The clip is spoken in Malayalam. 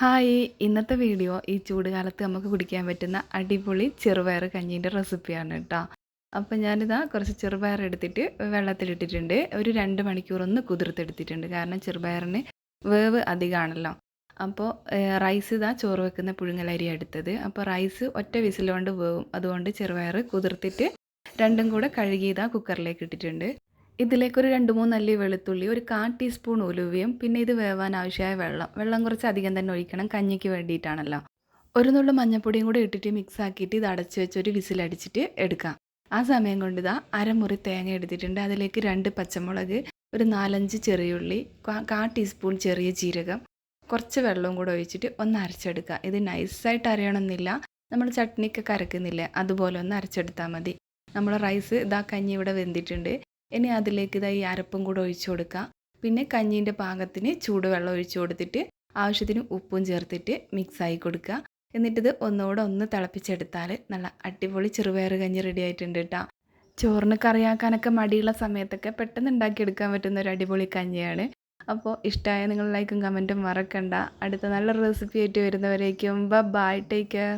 ഹായ്. ഇന്നത്തെ വീഡിയോ ഈ ചൂടുകാലത്ത് നമുക്ക് കുടിക്കാൻ പറ്റുന്ന അടിപൊളി ചെറുപയർ കഞ്ഞീന്റെ റെസിപ്പിയാണ് കേട്ടോ. അപ്പോൾ ഞാനിതാ കുറച്ച് ചെറുപയർ എടുത്തിട്ട് വെള്ളത്തിലിട്ടിട്ടുണ്ട്. ഒരു രണ്ട് മണിക്കൂർ ഒന്ന് കുതിർത്തെടുത്തിട്ടുണ്ട്. കാരണം ചെറുപയറിന് വേവ് അധികമാണല്ലോ. അപ്പോൾ റൈസ് ഇതാ ചോറ് വെക്കുന്ന പുഴുങ്ങലരി എടുത്തത്. അപ്പോൾ റൈസ് ഒറ്റ വിസിലുകൊണ്ട് വേവും. അതുകൊണ്ട് ചെറുപയർ കുതിർത്തിട്ട് രണ്ടും കൂടെ കഴുകിയതാ കുക്കറിലേക്ക് ഇട്ടിട്ടുണ്ട്. ഇതിലേക്കൊരു രണ്ട് മൂന്ന് അല്ലി വെളുത്തുള്ളി ഒരു കാ ടീസ്പൂൺ ഉലുവയും പിന്നെ ഇത് വേവാൻ ആവശ്യമായ വെള്ളം. വെള്ളം കുറച്ച് അധികം തന്നെ ഒഴിക്കണം കഞ്ഞിക്ക് വേണ്ടിയിട്ടാണല്ലോ. ഒരു നുള്ളു മഞ്ഞപ്പൊടിയും കൂടി ഇട്ടിട്ട് മിക്സ് ആക്കിയിട്ട് ഇത് അടച്ച് വെച്ച് ഒരു വിസിലടിച്ചിട്ട് എടുക്കാം. ആ സമയം കൊണ്ട് ഇതാ അരമുറി തേങ്ങ എടുത്തിട്ടുണ്ട്. അതിലേക്ക് രണ്ട് പച്ചമുളക് ഒരു നാലഞ്ച് ചെറിയുള്ളി കാ ടീസ്പൂൺ ചെറിയ ജീരകം കുറച്ച് വെള്ളവും കൂടെ ഒഴിച്ചിട്ട് ഒന്ന് അരച്ചെടുക്കുക. ഇത് നൈസായിട്ട് അരയണമെന്നില്ല. നമ്മൾ ചട്നിക്കൊക്കെ അരക്കുന്നില്ലേ അതുപോലെ ഒന്ന് അരച്ചെടുത്താൽ മതി. നമ്മൾ റൈസ് ഇതാ കഞ്ഞി ഇവിടെ വെന്തിട്ടുണ്ട്. ഇനി അതിലേക്ക് ഇതാ ഈ അരപ്പും കൂടെ ഒഴിച്ചു കൊടുക്കുക പിന്നെ കഞ്ഞീന്റെ പാകത്തിന് ചൂടുവെള്ളം ഒഴിച്ചു കൊടുത്തിട്ട് ആവശ്യത്തിന് ഉപ്പും ചേർത്തിട്ട് മിക്സ് ആയി കൊടുക്കുക. എന്നിട്ടിത് ഒന്നുകൂടെ ഒന്ന് തിളപ്പിച്ചെടുത്താൽ നല്ല അടിപൊളി ചെറുപയർ കഞ്ഞി റെഡി ആയിട്ടുണ്ട് കേട്ടോ ചോറിന് കറിയാക്കാനൊക്കെ മടിയുള്ള സമയത്തൊക്കെ പെട്ടെന്ന് ഉണ്ടാക്കിയെടുക്കാൻ പറ്റുന്ന ഒരു അടിപൊളി കഞ്ഞിയാണ്. അപ്പോൾ ഇഷ്ടമായ നിങ്ങൾ ലൈക്കും കമന്റും മറക്കണ്ട. അടുത്ത നല്ല റെസിപ്പി ആയിട്ട് വരുന്നവരേക്കും. ബ ടേക്ക് കെയർ